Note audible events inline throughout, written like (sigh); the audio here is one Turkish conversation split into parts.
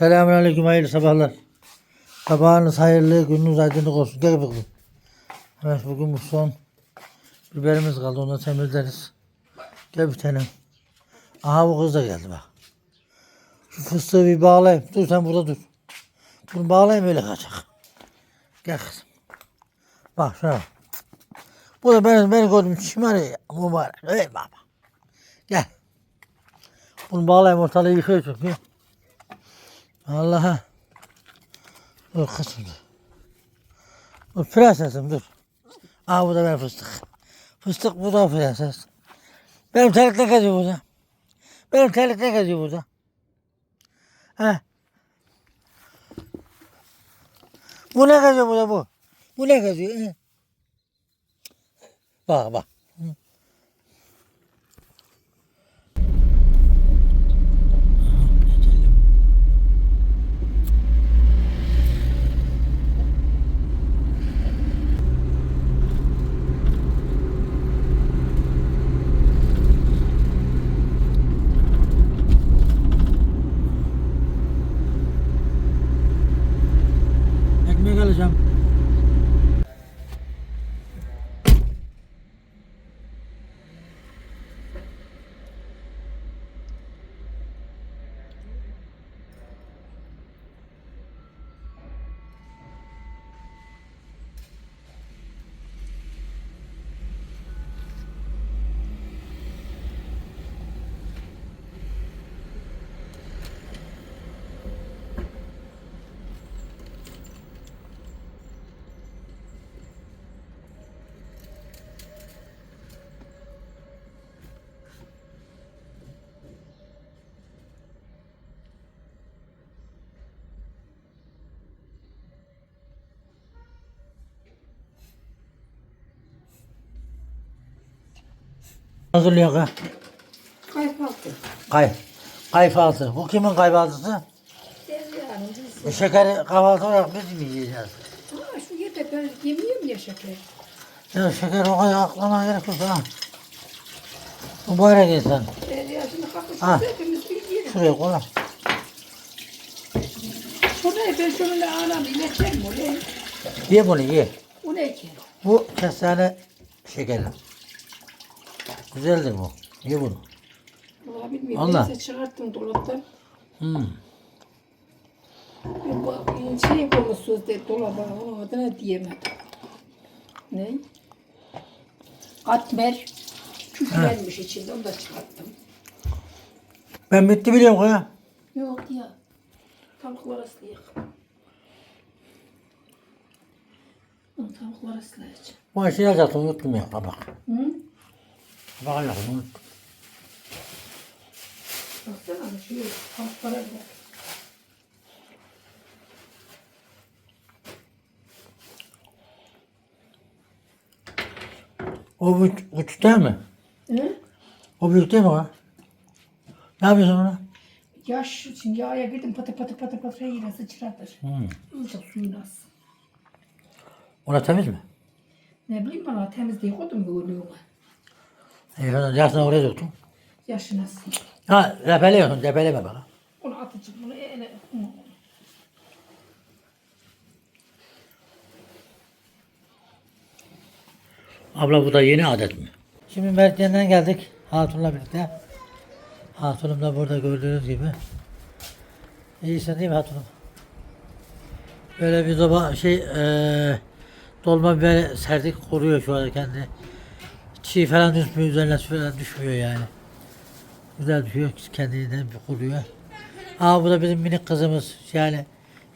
Selamünaleyküm hayırlı sabahlar. Sabahınız hayırlı, gününüz aydınlık olsun. Gel bakalım. Evet bugün bu son biberimiz kaldı. Onu temizleriz. Gel bir tanem. Aha bu kız da geldi bak. Şu fıstığı bir bağlayayım. Dur sen burada dur. Bunu bağlayayım öyle kaçak. Gel kızım. Bak şuna bak. Bu da benim, beni gördüm. Şımarı mübarek. Ey baba. Gel. Bunu bağlayayım ortalığı yıkıyor çünkü. Allah'a. Kızım dur. Dur prensesim dur. Aa bu da benim fıstık. Fıstık bu da prenses. Benim terlik ne geziyor burada? Benim terlik ne geziyor burada? He? Bu ne geziyor burada bu? Bu ne geziyor? He? Bak bak. Hı. Aha, geçelim. Ekmek alacağım. Hazırlıyor ha. Kayfaltı. Kay. Kayfaltı. Bu kimin kayfaltısı? E, şekeri kahvaltı olarak biz mi yiyeceğiz? Ama şu yerde ben yemiyorum ya şeker. Ya şeker o kadar aklına gerek yok ha. Mübarek insan. Derya şimdi Ha. hepimiz bir yiyelim. Şuraya koy. Şuraya ben şöyle anam iletirim oraya. Ye bunu ye. O ne ki? Bu kestane şekeri. Güzeldir bu. Ye bunu. Valla bilmiyorum. Allah. Neyse çıkarttım dolaptan. Hmm. Bir bu şey konusu de dolaba onun adına diyemedim. Ne? Katmer. Küflenmiş içinde onu da çıkarttım. Ben bitti biliyorum koya. Yok ya. Tavuklar ıslayacak. Tavuklar ıslayacak. Bu şey alacaktım unuttum ya kabak. Hı? Alacaktım unuttum. Baksana şu tavuklara bak. O bu küçük değil mi? Hı? O büyük değil mi o? Ne yapıyorsun ona? Yaş için yağa girdim patı patı patı patı yine sıçratır. Hmm. Iyice suyun az. Ona temiz mi? Ne bileyim bana temizliği koydum yoğurluğuma. E, ben yarısını oraya döktüm. Yaşı nasıl? Ha, repeliyorsun, repeleme bana. Onu atacağım bunu ele. Hı. Abla bu da yeni adet mi? Şimdi Mertgen'den geldik Hatun'la birlikte. Hatun'um da burada gördüğünüz gibi. İyisin değil mi Hatun'um? Böyle bir zoba şey eee dolma biber serdik koruyor şu anda kendi. Çiğ falan düşmüyor üzerine falan düşmüyor yani. Güzel düşüyor kendinden bir koruyor. Aa bu da bizim minik kızımız yani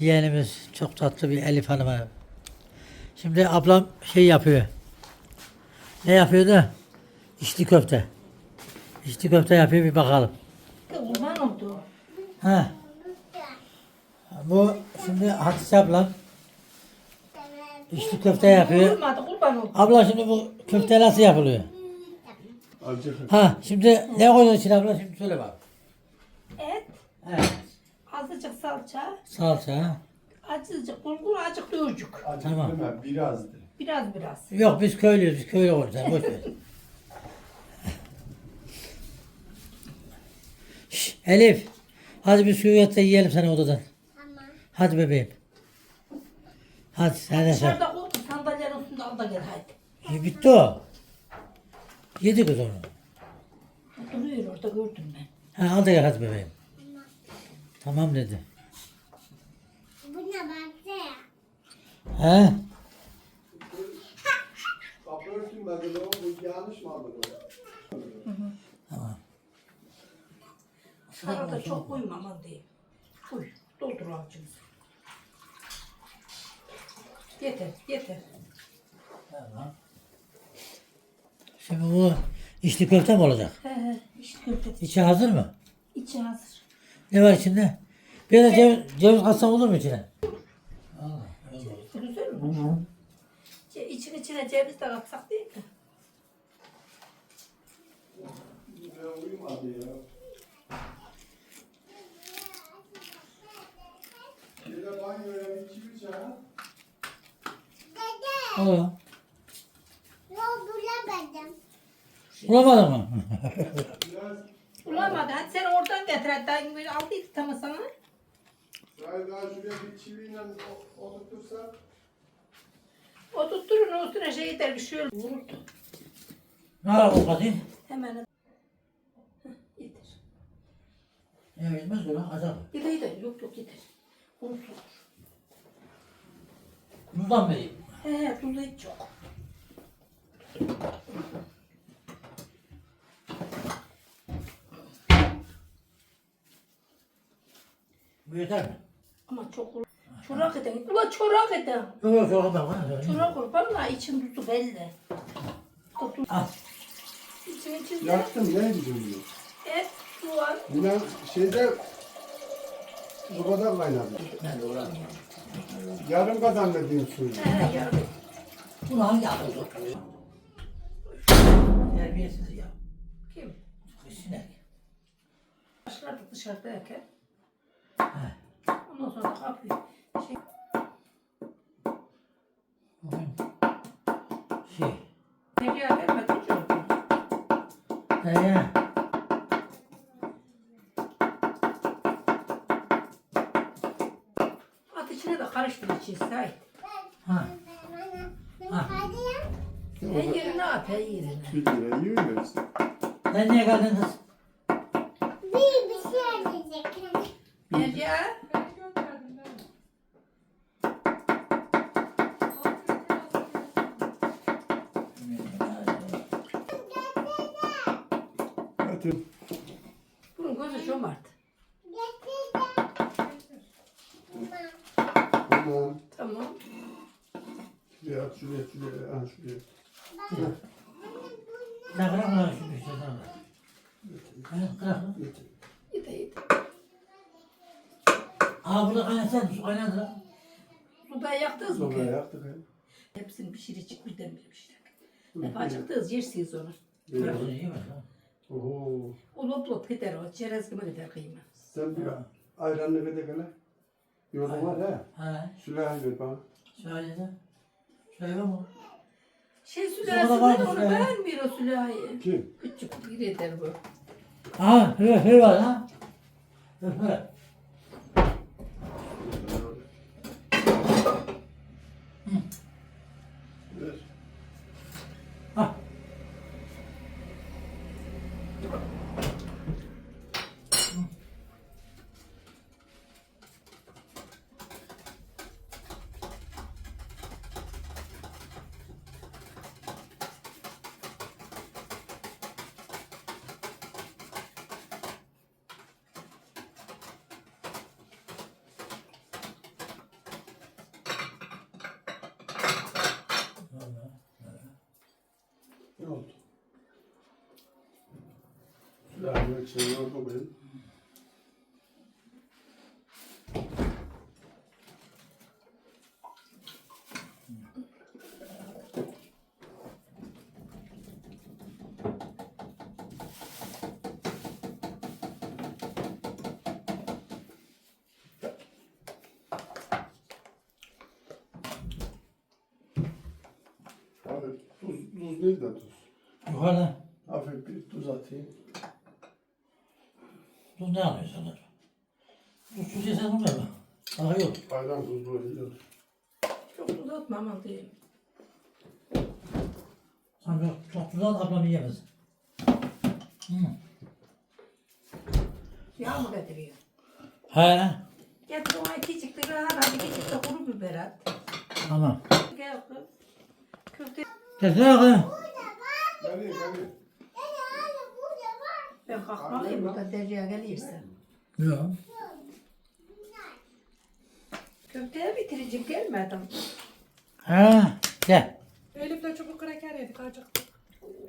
yeğenimiz çok tatlı bir Elif Hanım'a. Şimdi ablam şey yapıyor. Ne yapıyordu? İçli köfte. İçli köfte yapıyor bir bakalım. Kurban oldu. Ha. Bu şimdi Hatice ablam içli köfte yapıyor. Olmadı kurban oldu. Abla şimdi bu köfte nasıl yapılıyor? Ha şimdi ne koyuyorsun içine abla şimdi söyle bak. Et, Evet. azıcık salça, Salça. azıcık bulgur, azıcık yoğurcuk. Tamam. Tamam. Birazdır. Biraz biraz. Yok biz köylüyüz biz köylü olacağız boş ver. Şş, Elif hadi bir suyu yat da yiyelim seni odadan. Hadi bebeğim. Hadi sen de sen. Dışarıda koy sandalyenin üstünde al da gel hadi. E, bitti o. Yedi kız onu. Duruyor orada gördüm ben. Ha al da gel hadi bebeğim. Tamam dedi. Buna baksana. He? Kapı örtülmedi lan bu yanlış mı aldın? Tamam. Arada çok koyma aman diyeyim. Koy. Doldur avcımızı. Yeter, yeter. Tamam. Şimdi bu içli köfte mi olacak? He he, işte köfte. İçi hazır mı? İçi hazır. Ne var içinde? Bir de ceviz, ceviz katsam olur mu içine? Güzel mi? Ce- İçine içine ceviz de katsak değil mi? Ya uyumadı ya. Bir de banyoya bir çivi çağır. Dede. Olur. Yok bulamadım. Bulamadın mı? Biraz Bulamadı. Hadi sen oradan getir. Hadi daha böyle aldıydı tamam sana. daha daha şuraya bir çiviyle o- oturtursak. O tutturun o üstüne şey yeter bir şey olur. Ne yapalım katayım? Hemen. Yeter. Ne bilmez mi lan? Azar. Yeter yeter. Yok yok yeter. Unutulur. Bundan vereyim. He he tuzu hiç yok. Bu yeter mi? Ama çok olur. Çorak edin. Ula çorak edin. Yok yok yok adam var. Çorak olur. Vallahi için tuzu belli. Tuz. Al. İçine içinde Yaktım ne gidiyor? et, soğan. Yine şeyde sobada kaynadı. De uğradım. Yarım kazan dediğim suyu. He yardım. Bunu hangi akıl sokuyor? Terbiyesiz ya. Kim? Sinek. Başladık dışarıdayken. He. Ondan sonra kapıyı şey, Bugün şey. nereye verme çocuğum. Ya. At içine de karıştır içi say. Ha. Ya. Her yerine at her yerine. Bir lira yiyor işte. Sen niye geldin kız? Bir bir şey diyecek. Nereye? Atın. Bunun gözü çömert. Tamam. Tamam. Şuraya at şuraya şuraya. Ha şuraya. Sen bırak lan şu sana. Bırak lan. Yeter yeter. Aa burada kaynatsan su kaynadı lan. Suda yaktınız mı Sobaya ki? yaktık he. Hepsini pişirecek birden bir pişirecek. Hep acıktınız yersiniz onu. Bırak iyi mi lan? Oho. O lop lop gider o. Çerez gibi gider kıyma. Sen bir ayranlı ver de gene. Yolun var he. He. Süleyman ver bana. Söyle de. Söyle mi? Şey Sonra sülahsı var onu sülahi? beğenmiyor o sülahıyı. Kim? Küçük bir eder bu. Aa, hır hır var ha. Hır hır. Ver. Ha. Ne oldu? Süleyman şey oldu benim. Abi tuz, tuz değil de tuz. Yukarıda. Hafif bir tuz atayım. Tuz ne alıyorsun? Tuz tuz yesen olmuyor mu? Daha yok. Ayran tuzlu yiyor. Çok uzatma aman diyeyim. Sen çok, çok güzel ablam yiyemez. Hı. Yağ mı getiriyor? He. Getir ona iki çıktı rahat hadi iki çıktı kuru biber at. Tamam. Gel kız. Köfte. Gelsene kızım. Geliyor geliyor. Dede anne burada var. Ben kalkmalıyım burada derya gelirse. Yok. Köfteye bitireceğim gelmedim. He. Gel. Elif'le çubuk kraker yedik acıktık.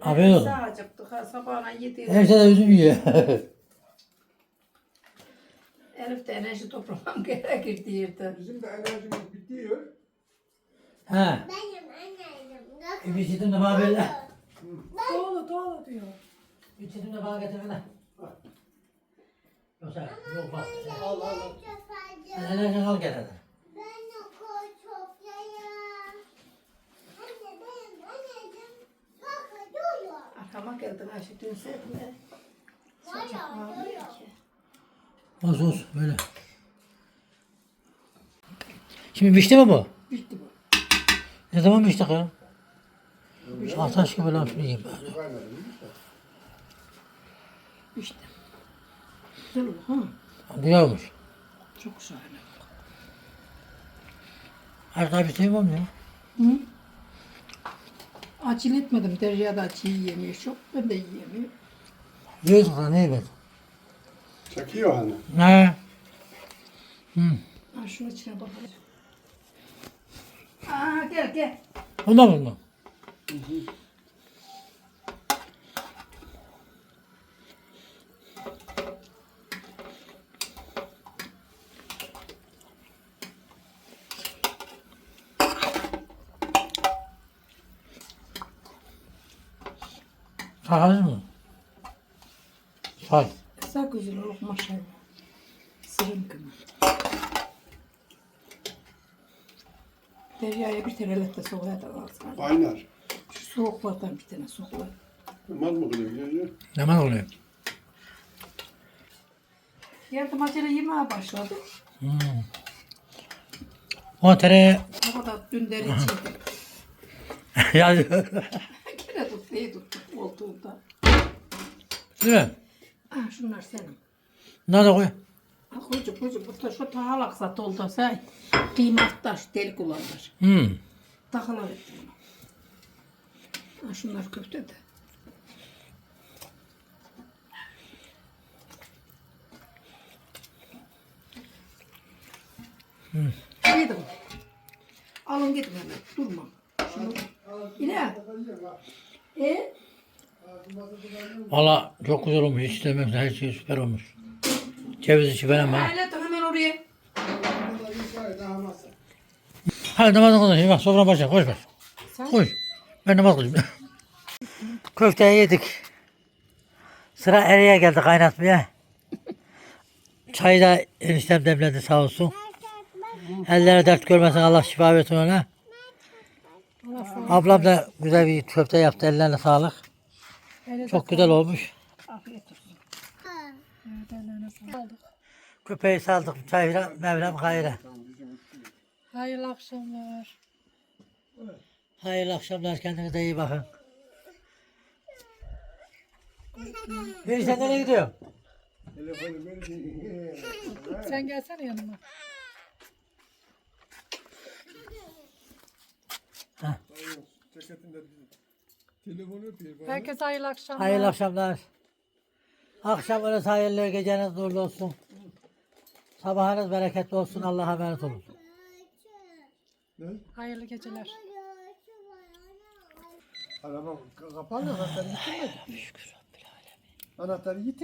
Afiyet olsun. Sağ acıktık ha sabahına yedi. Her şeyde üzüm yiyor. (laughs) Elif de enerji toplamam (laughs) gerekir diyordu. Bizim de enerjimiz bitiyor. He. Benim annem. Bir biçitim de bana böyle. Doğulu doğulu diyor. Biçitim de bana getirene. Yoksa yok bak. Al al al. Sen enerjini al. Ben bakıyor. Arkama geldin Ayşe dün sevme. Var ya, duruyor. Olsun olsun böyle. Şimdi biçti mi bu? Bitti bu. Ne zaman biçtik ya? Ataş gibi lan şunu yiyeyim Bitti. Güzel oldu ha. Bu yavmuş. Çok şahane. Artık bir şey var mı ya? Hı? Acil etmedim. Derya da acı yiyemiyor çok. Ben de yiyemiyorum. Yiyorsun sana ne yiyeyim Çekiyor hani. Ne? Hı. Ha şunun içine bakalım. Aa gel gel. Bundan mı bundan? Sağız mı? Say. Kısa güzel olur maşallah. Sırım kımı. Derya'ya bir tane lette soğuya da lazım. Kaynar. Şu soğuklardan bir tane soğuk. Mal mı kılıyor? Ne mal oluyor? Yardım acele yemeğe başladı. Hmm. O tereyağı... Hava da dün deri çekti. (laughs) ya, (laughs) Gene tuttu, iyi tuttu koltuğunda. değil mi? Ah şunlar senin. Nerede koy? Ha koyucu koyucu bu da şu tahalak sat oldu say. Kıymat taş deli kullanır. Hmm. Takılar ettim. Ha şunlar köfte de. Yedim. Alın gitme hemen. Durma. Şunu. Yine. E? Valla çok güzel olmuş. Hiç demem. Her şey süper olmuş. Ceviz içi falan var. Aile hemen oraya. Hadi namazını kılın. Şimdi bak sofra başla. Koş bak. Koş. Ben namaz kılacağım. Köfteyi yedik. Sıra eriye geldi kaynatmaya. Çayı da eniştem demledi sağ olsun. Elleri dert görmesin Allah şifa versin ona. Ablam da güzel bir köfte yaptı ellerine sağlık. Çok güzel olmuş. Afiyet olsun. Köpeği saldık çayla Mevlam hayra. Hayırlı akşamlar. Hayırlı akşamlar kendinize iyi bakın. Bir sen nereye gidiyorsun? Telefonu verin. Sen gelsene yanıma. Ceketinde telefonu öpüyor. bana. Herkese hayırlı akşamlar. Hayırlı akşamlar. Akşamınız hayırlı, geceniz nurlu olsun. Sabahınız bereketli olsun. Allah'a emanet olun. Ne? Hayırlı geceler. Araba kapalı anahtarı yitirmedi. Şükür Rabbil Anahtarı yitir.